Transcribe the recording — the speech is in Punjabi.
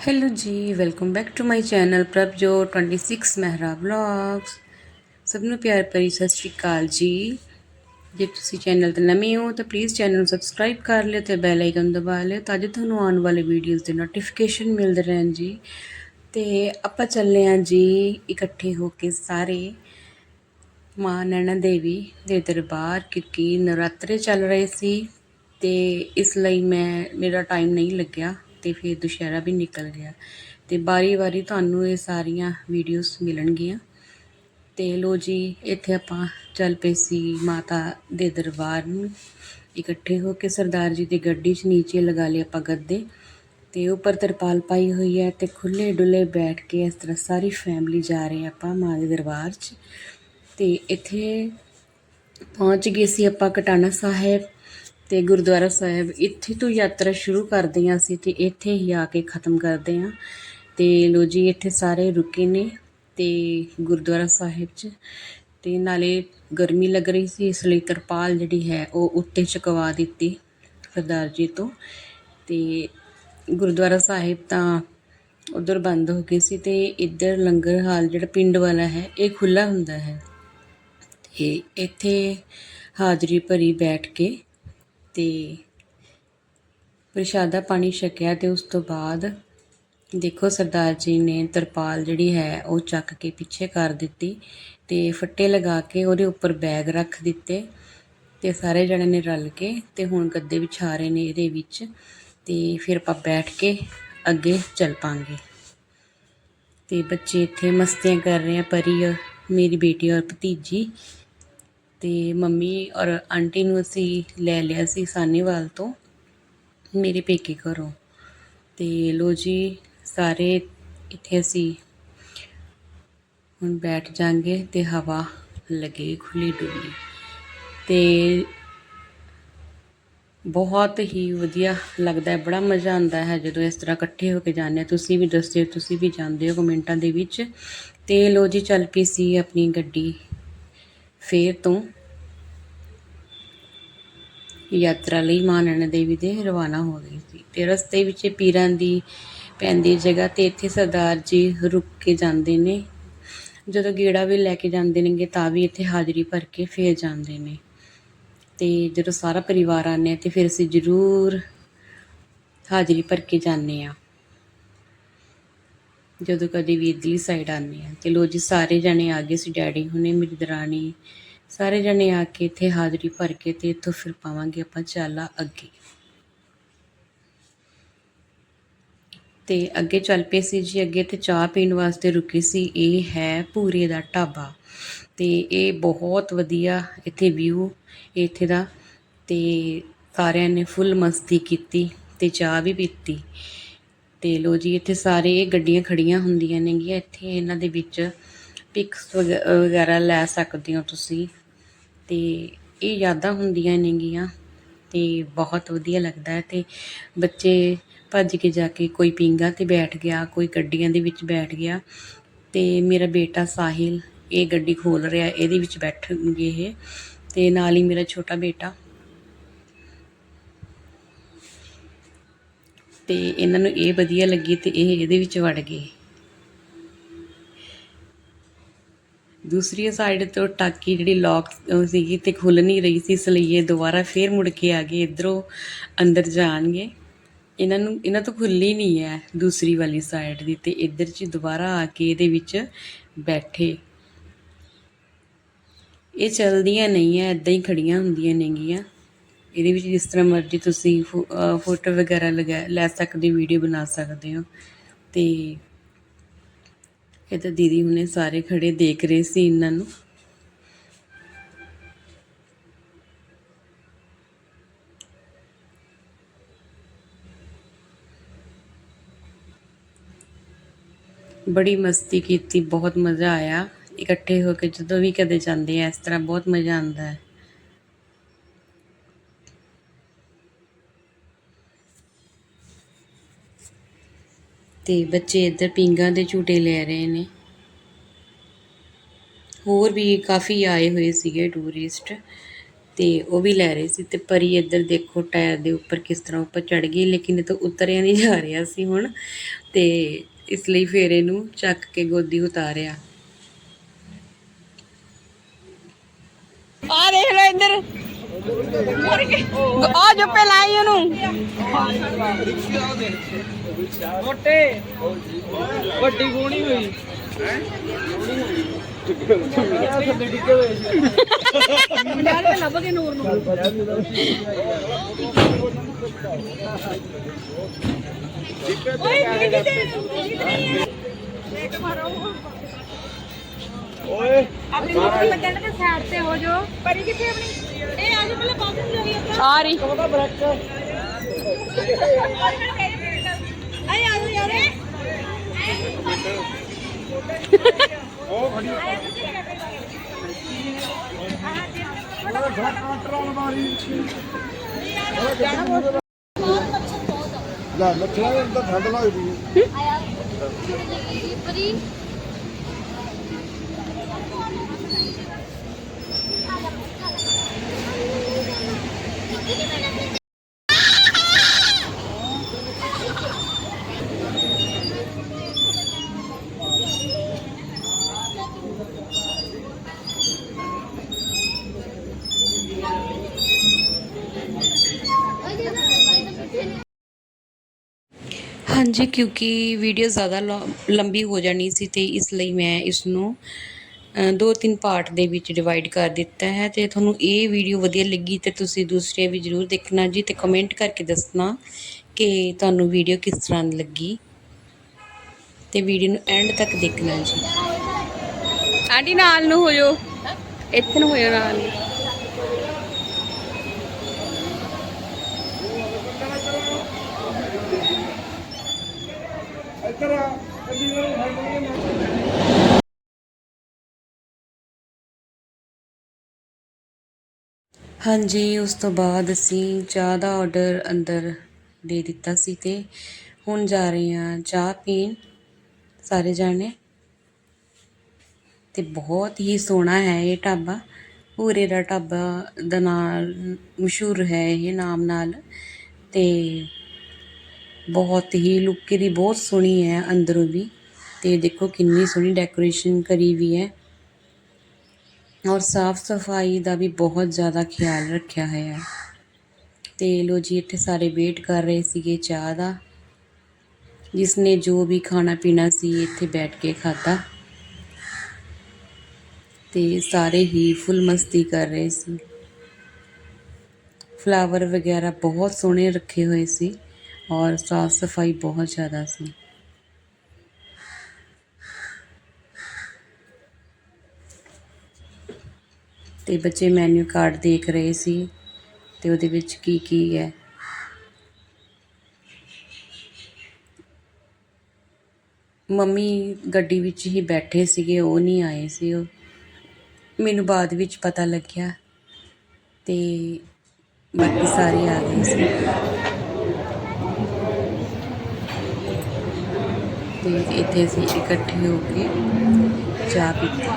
Hello ji welcome back to my channel ਪ੍ਰਭਜੋ 26 Mehra vlogs ਸਭ ਨੂੰ ਪਿਆਰ ਭਰੀ ਸਤਿ ਸ਼੍ਰੀ ਅਕਾਲ ਜੀ ਜੇ ਤੁਸੀਂ ਚੈਨਲ ਤੇ ਨਵੇਂ ਹੋ ਤਾਂ ਪਲੀਜ਼ ਚੈਨਲ ਨੂੰ ਸਬਸਕ੍ਰਾਈਬ ਕਰ ਲਿਓ ਤੇ ਬੈਲ ਆਈਕਨ ਦਬਾ ਲਿਓ ਤਾਂ ਜੋ ਤੁਹਾਨੂੰ ਆਉਣ ਵਾਲੇ ਵੀਡੀਓਜ਼ ਦੇ ਨੋਟੀਫਿਕੇਸ਼ਨ ਮਿਲਦੇ ਰਹਿਣ ਜੀ ਤੇ ਆਪਾਂ ਚੱਲੇ ਆਂ ਜੀ ਇਕੱਠੇ ਹੋ ਕੇ ਸਾਰੇ ਮਾਂ ਨੈਣਾ ਦੇਵੀ ਦੇ ਦਰਬਾਰ ਕਿਉਂਕਿ ਨਵਰਾਤਰੇ ਚੱਲ ਰਹੇ ਸੀ ਤੇ ਇਸ ਲਈ ਮੈਂ ਮੇਰਾ ਟਾਈਮ ਨਹੀਂ ਲੱਗਿਆ ਤੇ ਫਿਰ ਦੁਸ਼ਹਿਰਾ ਵੀ ਨਿਕਲ ਗਿਆ। ਤੇ ਬਾਰੀ-ਬਾਰੀ ਤੁਹਾਨੂੰ ਇਹ ਸਾਰੀਆਂ ਵੀਡੀਓਜ਼ ਮਿਲਣਗੀਆਂ। ਤੇ ਲੋ ਜੀ, ਇੱਥੇ ਆਪਾਂ ਚੱਲ ਪਏ ਸੀ ਮਾਤਾ ਦੇ ਦਰਬਾਰ ਨੂੰ। ਇਕੱਠੇ ਹੋ ਕੇ ਸਰਦਾਰ ਜੀ ਦੀ ਗੱਡੀ 'ਚ ਨੀਚੇ ਲਗਾ ਲਏ ਆਪਾਂ ਗੱਦੇ। ਤੇ ਉੱਪਰ ਤਰਪਾਲ ਪਾਈ ਹੋਈ ਹੈ ਤੇ ਖੁੱਲੇ ਡੁੱਲੇ ਬੈਠ ਕੇ ਇਸ ਤਰ੍ਹਾਂ ਸਾਰੀ ਫੈਮਿਲੀ ਜਾ ਰਹੇ ਆਪਾਂ ਮਾਂ ਦੇ ਦਰਬਾਰ 'ਚ। ਤੇ ਇੱਥੇ ਪਹੁੰਚ ਗਏ ਸੀ ਆਪਾਂ ਕਟਾਣਾ ਸਾਹਿਬ। ਤੇ ਗੁਰਦੁਆਰਾ ਸਾਹਿਬ ਇੱਥੇ ਤੋਂ ਯਾਤਰਾ ਸ਼ੁਰੂ ਕਰਦੇ ਹਾਂ ਅਸੀਂ ਤੇ ਇੱਥੇ ਹੀ ਆ ਕੇ ਖਤਮ ਕਰਦੇ ਹਾਂ। ਤੇ ਲੋ ਜੀ, ਇੱਥੇ ਸਾਰੇ ਰੁਕੇ ਨੇ ਤੇ ਗੁਰਦੁਆਰਾ ਸਾਹਿਬ 'ਚ। ਤੇ ਨਾਲੇ ਗਰਮੀ ਲੱਗ ਰਹੀ ਸੀ, ਇਸ ਲਈ ਤਰਪਾਲ ਜਿਹੜੀ ਹੈ ਉਹ ਉੱਤੇ ਚਕਵਾ ਦਿੱਤੀ ਸਰਦਾਰ ਜੀ ਤੋਂ। ਤੇ ਗੁਰਦੁਆਰਾ ਸਾਹਿਬ ਤਾਂ ਉਧਰ ਬੰਦ ਹੋ ਗਈ ਸੀ ਤੇ ਇੱਧਰ ਲੰਗਰ ਹਾਲ ਜਿਹੜਾ ਪਿੰਡ ਵਾਲਾ ਹੈ, ਇਹ ਖੁੱਲਾ ਹੁੰਦਾ ਹੈ। ਤੇ ਇੱਥੇ ਹਾਜ਼ਰੀ ਭਰੀ ਬੈਠ ਕੇ ਤੇ ਪ੍ਰਸ਼ਾਦਾ ਪਾਣੀ ਛਕਿਆ ਅਤੇ ਉਸ ਤੋਂ ਬਾਅਦ ਦੇਖੋ ਸਰਦਾਰ ਜੀ ਨੇ ਤਰਪਾਲ ਜਿਹੜੀ ਹੈ ਉਹ ਚੱਕ ਕੇ ਪਿੱਛੇ ਕਰ ਦਿੱਤੀ ਅਤੇ ਫੱਟੇ ਲਗਾ ਕੇ ਉਹਦੇ ਉੱਪਰ ਬੈਗ ਰੱਖ ਦਿੱਤੇ ਅਤੇ ਸਾਰੇ ਜਣੇ ਨੇ ਰਲ ਕੇ ਅਤੇ ਹੁਣ ਗੱਦੇ ਵਿਛਾ ਰਹੇ ਨੇ ਇਹਦੇ ਵਿੱਚ ਅਤੇ ਫਿਰ ਆਪਾਂ ਬੈਠ ਕੇ ਅੱਗੇ ਚੱਲ ਪਾਂਗੇ। ਅਤੇ ਬੱਚੇ ਇੱਥੇ ਮਸਤੀਆਂ ਕਰ ਰਹੇ ਆ ਪਰੀ, ਮੇਰੀ ਬੇਟੀ ਔਰ ਭਤੀਜੀ। ਅਤੇ ਮੰਮੀ ਔਰ ਆਂਟੀ ਨੂੰ ਅਸੀਂ ਲੈ ਲਿਆ ਸੀ ਸਾਨੀਵਾਲ ਤੋਂ, ਮੇਰੇ ਪੇਕੇ ਘਰੋਂ। ਅਤੇ ਲੋ ਜੀ, ਸਾਰੇ ਇੱਥੇ ਅਸੀਂ ਹੁਣ ਬੈਠ ਜਾਾਂਗੇ ਅਤੇ ਹਵਾ ਲੱਗੇ ਖੁੱਲੀ ਡੁੱਲੀ। ਤੇ ਬਹੁਤ ਹੀ ਵਧੀਆ ਲੱਗਦਾ ਹੈ, ਬੜਾ ਮਜ਼ਾ ਆਉਂਦਾ ਹੈ ਜਦੋਂ ਇਸ ਤਰ੍ਹਾਂ ਇਕੱਠੇ ਹੋ ਕੇ ਜਾਂਦੇ ਹਾਂ। ਤੁਸੀਂ ਵੀ ਦੱਸਿਓ, ਤੁਸੀਂ ਵੀ ਜਾਂਦੇ ਹੋ ਕਮੈਂਟਾਂ ਦੇ ਵਿੱਚ। ਤੇ ਲੋ ਜੀ, ਚੱਲ ਪਈ ਸੀ ਆਪਣੀ ਗੱਡੀ। ਫੇਰ ਤੋਂ ਯਾਤਰਾ ਲਈ ਮਾਂ ਨੈਣਾ ਦੇਵੀ ਦੇ ਰਵਾਨਾ ਹੋ ਗਈ ਸੀ ਤੇ ਰਸਤੇ ਵਿੱਚ ਪੀਰਾਂ ਦੀ ਪੈਂਦੀ ਜਗ੍ਹਾ ਤੇ ਇੱਥੇ ਸਰਦਾਰ ਜੀ ਰੁਕ ਕੇ ਜਾਂਦੇ ਨੇ। ਜਦੋਂ ਗੇੜਾ ਵੀ ਲੈ ਕੇ ਜਾਂਦੇ ਨੇਗੇ ਤਾਂ ਵੀ ਇੱਥੇ ਹਾਜ਼ਰੀ ਭਰ ਕੇ ਫੇਰ ਜਾਂਦੇ ਨੇ। ਤੇ ਜਦੋਂ ਸਾਰਾ ਪਰਿਵਾਰ ਆਨੇ ਤੇ ਫਿਰ ਅਸੀਂ ਜ਼ਰੂਰ ਹਾਜ਼ਰੀ ਭਰ ਕੇ ਜਾਂਦੇ ਆ। ਜਦੋਂ ਕਦੇ ਵੀ ਇਧਰਲੀ ਸਾਈਡ ਆਨੇ ਆ ਤੇ ਲੋ ਜੀ, ਸਾਰੇ ਜਣੇ ਆ ਗਏ ਸੀ, ਡੈਡੀ ਹੁਣੇ ਮੇਰੀ ਦਰਾਣੀ ਸਾਰੇ ਜਣੇ ਆ ਕੇ ਇੱਥੇ ਹਾਜ਼ਰੀ ਭਰ ਕੇ ਤੇ ਇੱਥੋਂ ਫਿਰ ਪਾਵਾਂਗੇ ਆਪਾਂ ਚਾਲਾ ਅੱਗੇ। ਤੇ ਅੱਗੇ ਚੱਲ ਪਏ ਸੀ ਜੀ, ਅੱਗੇ ਤੇ ਚਾਹ ਪੀਣ ਵਾਸਤੇ ਰੁਕੇ ਸੀ, ਇਹ ਹੈ ਪੂਰੇ ਦਾ ਢਾਬਾ। ਤੇ ਇਹ ਬਹੁਤ ਵਧੀਆ ਇੱਥੇ ਵਿਊ ਇੱਥੇ ਦਾ। ਤੇ ਸਾਰਿਆਂ ਨੇ ਫੁੱਲ ਮਸਤੀ ਕੀਤੀ ਤੇ ਚਾਹ ਵੀ ਪੀਤੀ। ਤੇ ਲੋ ਜੀ, ਇੱਥੇ ਸਾਰੇ ਗੱਡੀਆਂ ਖੜੀਆਂ ਹੁੰਦੀਆਂ ਨੇਗੀਆਂ। ਇੱਥੇ ਇਹਨਾਂ ਦੇ ਵਿੱਚ ਪਿਕਸ ਵਗੈਰਾ ਲੈ ਸਕਦੇ ਹੋ ਤੁਸੀਂ। ਤੇ ਇਹ ਯਾਦਾਂ ਹੁੰਦੀਆਂ ਨੇਗੀਆਂ ਤੇ ਬਹੁਤ ਵਧੀਆ ਲੱਗਦਾ ਹੈ। ਤੇ ਬੱਚੇ ਭੱਜ ਕੇ ਜਾ ਕੇ ਕੋਈ ਪਿੰਗਾ ਤੇ ਬੈਠ ਗਿਆ, ਕੋਈ ਗੱਡੀਆਂ ਦੇ ਵਿੱਚ ਬੈਠ ਗਿਆ। ਤੇ ਮੇਰਾ ਬੇਟਾ ਸਾਹਿਲ ਇਹ ਗੱਡੀ ਖੋਲ ਰਿਹਾ, ਇਹਦੇ ਵਿੱਚ ਬੈਠਣਗੇ ਇਹ। ਤੇ ਨਾਲ ਹੀ ਮੇਰਾ ਛੋਟਾ ਬੇਟਾ ਤੇ ਇਹਨਾਂ ਨੂੰ ਇਹ ਵਧੀਆ ਲੱਗੀ ਤੇ ਇਹ ਇਹਦੇ ਵਿੱਚ ਵੜ ਗਏ। ਦੂਸਰੀ ਸਾਈਡ ਤੋਂ ਟਾਕੀ ਜਿਹੜੀ ਲੌਕ ਸੀਗੀ ਤੇ ਖੁੱਲ ਨਹੀਂ ਰਹੀ ਸੀ, ਇਸ ਲਈ ਇਹ ਦੁਬਾਰਾ ਫੇਰ ਮੁੜ ਕੇ ਆ ਗਏ, ਇਧਰੋਂ ਅੰਦਰ ਜਾਣਗੇ। ਇਹਨਾਂ ਨੂੰ, ਇਹਨਾਂ ਤੋਂ ਖੁੱਲੀ ਨਹੀਂ ਹੈ ਦੂਸਰੀ ਵਾਲੀ ਸਾਈਡ ਦੀ ਤੇ ਇੱਧਰ ਚ ਦੁਬਾਰਾ ਆ ਕੇ ਇਹਦੇ ਵਿੱਚ ਬੈਠੇ। ਇਹ ਚਲਦੀਆਂ ਨਹੀਂ ਐ ਇਦਾਂ ਹੀ ਖੜੀਆਂ ਹੁੰਦੀਆਂ ਨੇਗੀਆਂ। ਇਹਦੇ ਵਿੱਚ ਜਿਸ ਤਰ੍ਹਾਂ ਮਰਜ਼ੀ ਤੁਸੀਂ ਫੋਟੋ ਵਗੈਰਾ ਲਗਾ, ਲੈ ਸਕਦੇ, ਵੀਡੀਓ ਬਣਾ ਸਕਦੇ ਹੋ। ਤੇ ਇਹ ਤਾਂ ਦੀਦੀ ਹੁਣੇ ਸਾਰੇ ਖੜੇ ਦੇਖ ਰਹੇ ਸੀ ਇਹਨਾਂ ਨੂੰ। ਬੜੀ ਮਸਤੀ ਕੀਤੀ, ਬਹੁਤ ਮਜ਼ਾ ਆਇਆ। ਇਕੱਠੇ ਹੋ ਕੇ ਜਦੋਂ ਵੀ ਕਦੇ ਜਾਂਦੇ ਆ, ਇਸ ਤਰ੍ਹਾਂ ਬਹੁਤ ਮਜ਼ਾ ਆਉਂਦਾ ਹੈ। ਤੇ ਬੱਚੇ ਇੱਧਰ ਪਿੰਗਾਂ ਦੇ ਝੂਟੇ ਲੈ ਰਹੇ ਨੇ। ਹੋਰ ਵੀ ਕਾਫੀ ਆਏ ਹੋਏ ਸੀਗੇ ਟੂਰਿਸਟ ਤੇ ਉਹ ਵੀ ਲੈ ਰਹੇ ਸੀ ਤੇ ਪਰੀ ਇੱਧਰ ਦੇਖੋ ਟਾਇਰ ਦੇ ਉੱਪਰ ਕਿਸ ਤਰ੍ਹਾਂ ਉੱਪਰ ਚੜ ਗਈ, ਲੇਕਿਨ ਇਹ ਤਾਂ ਉਤਰਿਆ ਨਹੀਂ ਜਾ ਰਿਹਾ ਸੀ ਹੁਣ ਤੇ ਇਸ ਲਈ ਫਿਰ ਇਹਨੂੰ ਚੱਕ ਕੇ ਗੋਦੀ ਉਤਾਰਿਆ। ਆ ਦੇਖ ਲੈ ਇੱਧਰ। ਆ ਜੱਪੇ ਲਾਈ ਉਹਨੂੰ। ਮੋਟੇ। ਵੱਡੀ ਗੋਣੀ ਹੋਈ। ਲੱਭ ਕੇ ਨੂਰ ਨੂੰ। ਓਏ ਆਪਣੀ ਨੂਰ ਲੱਗਣ ਤੇ ਸਾਈਡ ਤੇ ਹੋ ਜੋ ਪਰੀ ਕਿੱਥੇ ਆਪਣੀ? ਆ ਰਹੀ ਹੈ ਆ ਰਹੀ। ਉਹਦਾ ਬ੍ਰੇਕ? ਆਏ ਆ ਜਾ ਯਾਰ। ਉਹ ਖੜੀ ਕਾਂਟਰ ਵਾਲਾ। ਮਾਰੀ ਲੈ ਮੱਛਰਾਂ ਦੇ ਅੰਦਰ ਠੰਡ ਲੱਗਦੀ। ਹੈ ਹਾਂਜੀ, ਕਿਉਂਕਿ ਵੀਡੀਓ ਜ਼ਿਆਦਾ ਲੰ- ਲੰਬੀ ਹੋ ਜਾਣੀ ਸੀ ਤੇ ਇਸ ਲਈ ਮੈਂ ਇਸ ਨੂੰ ਦੋ ਤਿੰਨ ਪਾਰਟ ਦੇ ਵਿੱਚ ਡਿਵਾਈਡ ਕਰ ਦਿੱਤਾ ਹੈ ਤੇ ਤੁਹਾਨੂੰ ਇਹ ਵੀਡੀਓ ਵਧੀਆ ਲੱਗੀ ਤੇ ਤੁਸੀਂ ਦੂਸਰੇ ਵੀ ਜ਼ਰੂਰ ਦੇਖਣਾ ਜੀ ਤੇ ਕਮੈਂਟ ਕਰਕੇ ਦੱਸਣਾ ਕਿ ਤੁਹਾਨੂੰ ਵੀਡੀਓ ਕਿਸ ਤਰ੍ਹਾਂ ਦੀ ਲੱਗੀ। ਤੇ ਵੀਡੀਓ ਨੂੰ ਐਂਡ ਤੱਕ ਦੇਖਣਾ ਜੀ। ਆਂਟੀ ਨਾਲ ਨੂੰ ਹੋ ਜੋ ਇੱਥੇ ਨੂੰ ਹੋ ਜਾ ਨਾਲ। ਨੂੰ ਇੱਧਰ ਆ, ਗੱਡੀ ਨੂੰ ਫੜ ਲਈ ਹਾਂਜੀ, ਉਸ ਤੋਂ ਬਾਅਦ ਅਸੀਂ ਚਾਹ ਦਾ ਆਰਡਰ ਅੰਦਰ ਦੇ ਦਿੱਤਾ ਸੀ ਤੇ ਹੁਣ ਜਾ ਰਹੇ ਹਾਂ ਚਾਹ ਪੀਣ, ਸਾਰੇ ਜਾਣੇ। ਤੇ ਬਹੁਤ ਹੀ ਸੋਹਣਾ ਹੈ ਇਹ ਢਾਬਾ। ਪੂਰੇ ਦਾ ਢਾਬਾ ਦਾ ਨਾਲ ਮਸ਼ਹੂਰ ਹੈ ਇਹ ਨਾਮ ਨਾਲ। ਤੇ ਬਹੁਤ ਹੀ ਲੁੱਕ ਦੀ ਬਹੁਤ ਸੋਹਣੀ ਹੈ ਅੰਦਰੋਂ ਵੀ। ਤੇ ਦੇਖੋ ਕਿੰਨੀ ਸੋਹਣੀ ਡੈਕੋਰੇਸ਼ਨ ਕਰੀ ਵੀ ਹੈ। ਔਰ ਸਾਫ਼ ਸਫ਼ਾਈ ਦਾ ਵੀ ਬਹੁਤ ਜ਼ਿਆਦਾ ਖਿਆਲ ਰੱਖਿਆ ਹੋਇਆ ਹੈ। ਤੇ ਲੋ ਜੀ, ਇੱਥੇ ਸਾਰੇ ਵੇਟ ਕਰ ਰਹੇ ਸੀਗੇ ਚਾਹ ਦਾ। ਜਿਸ ਨੇ ਜੋ ਵੀ ਖਾਣਾ ਪੀਣਾ ਸੀ ਇੱਥੇ ਬੈਠ ਕੇ ਖਾਧਾ। ਤੇ ਸਾਰੇ ਹੀ ਫੁੱਲ ਮਸਤੀ ਕਰ ਰਹੇ ਸੀ। ਫਲਾਵਰ ਵਗੈਰਾ ਬਹੁਤ ਸੋਹਣੇ ਰੱਖੇ ਹੋਏ ਸੀ। ਔਰ ਸਾਫ਼ ਸਫ਼ਾਈ ਬਹੁਤ ਜ਼ਿਆਦਾ ਸੀ। ਤੇ ਬੱਚੇ ਮੈਨੂ ਕਾਰਡ ਦੇਖ ਰਹੇ ਸੀ ਤੇ ਉਹਦੇ ਵਿੱਚ ਕੀ ਕੀ ਹੈ। ਮੰਮੀ ਗੱਡੀ ਵਿੱਚ ਹੀ ਬੈਠੇ ਸੀਗੇ, ਉਹ ਨਹੀਂ ਆਏ ਸੀ ਉਹ। ਮੈਨੂੰ ਬਾਅਦ ਵਿੱਚ ਪਤਾ ਲੱਗਿਆ ਤੇ ਬਾਕੀ ਸਾਰੇ ਆ ਗਏ ਸੀ। ਤੇ ਇੱਥੇ ਅਸੀਂ ਇਕੱਠੇ ਹੋ ਕੇ ਚਾਹ ਪੀਤੀ।